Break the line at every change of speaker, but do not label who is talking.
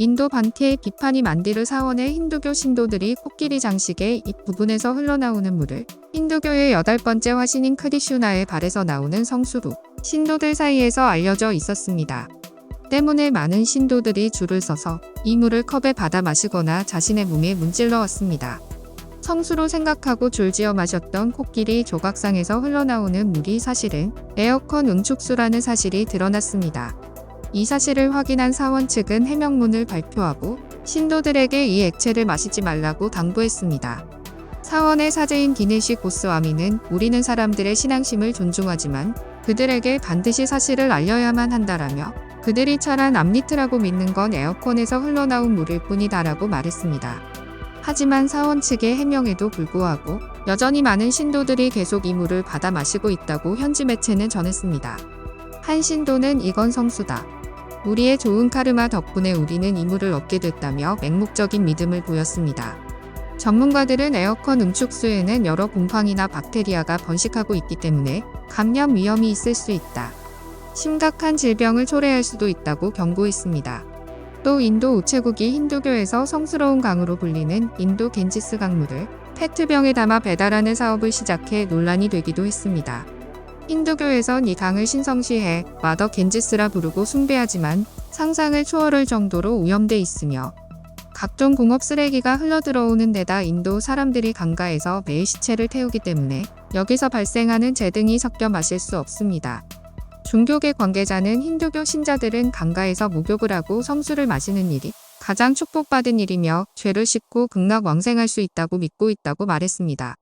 인도 반티의 비파니 만디르 사원의 힌두교 신도들이 코끼리 장식의 이 부분에서 흘러나오는 물을 힌두교의 여덟 번째 화신인 크리슈나의 발에서 나오는 성수로 신도들 사이에서 알려져 있었습니다. 때문에 많은 신도들이 줄을 서서 이 물을 컵에 받아 마시거나 자신의 몸에 문질러 왔습니다. 성수로 생각하고 줄지어 마셨던 코끼리 조각상에서 흘러나오는 물이 사실은 에어컨 응축수라는 사실이 드러났습니다. 이 사실을 확인한 사원 측은 해명문을 발표하고 신도들에게 이 액체를 마시지 말라고 당부했습니다. 사원의 사제인 기네시 고스와미는 우리는 사람들의 신앙심을 존중하지만 그들에게 반드시 사실을 알려야만 한다라며 그들이 차란 암니트라고 믿는 건 에어컨에서 흘러나온 물일 뿐이다라고 말했습니다. 하지만 사원 측의 해명에도 불구하고 여전히 많은 신도들이 계속 이 물을 받아 마시고 있다고 현지 매체는 전했습니다. 한 신도는 이건 성수다. 우리의 좋은 카르마 덕분에 우리는 이 물을 얻게 됐다며 맹목적인 믿음을 보였습니다. 전문가들은 에어컨 응축수에는 여러 곰팡이나 박테리아가 번식하고 있기 때문에 감염 위험이 있을 수 있다. 심각한 질병을 초래할 수도 있다고 경고했습니다. 또 인도 우체국이 힌두교에서 성스러운 강으로 불리는 인도 겐지스 강물을 페트병에 담아 배달하는 사업을 시작해 논란이 되기도 했습니다. 힌두교에선 이 강을 신성시해 마더 겐지스라 부르고 숭배하지만 상상을 초월할 정도로 오염돼 있으며 각종 공업 쓰레기가 흘러들어오는 데다 인도 사람들이 강가에서 매일 시체를 태우기 때문에 여기서 발생하는 재등이 섞여 마실 수 없습니다. 종교계 관계자는 힌두교 신자들은 강가에서 목욕을 하고 성수를 마시는 일이 가장 축복받은 일이며 죄를 씻고 극락 왕생할 수 있다고 믿고 있다고 말했습니다.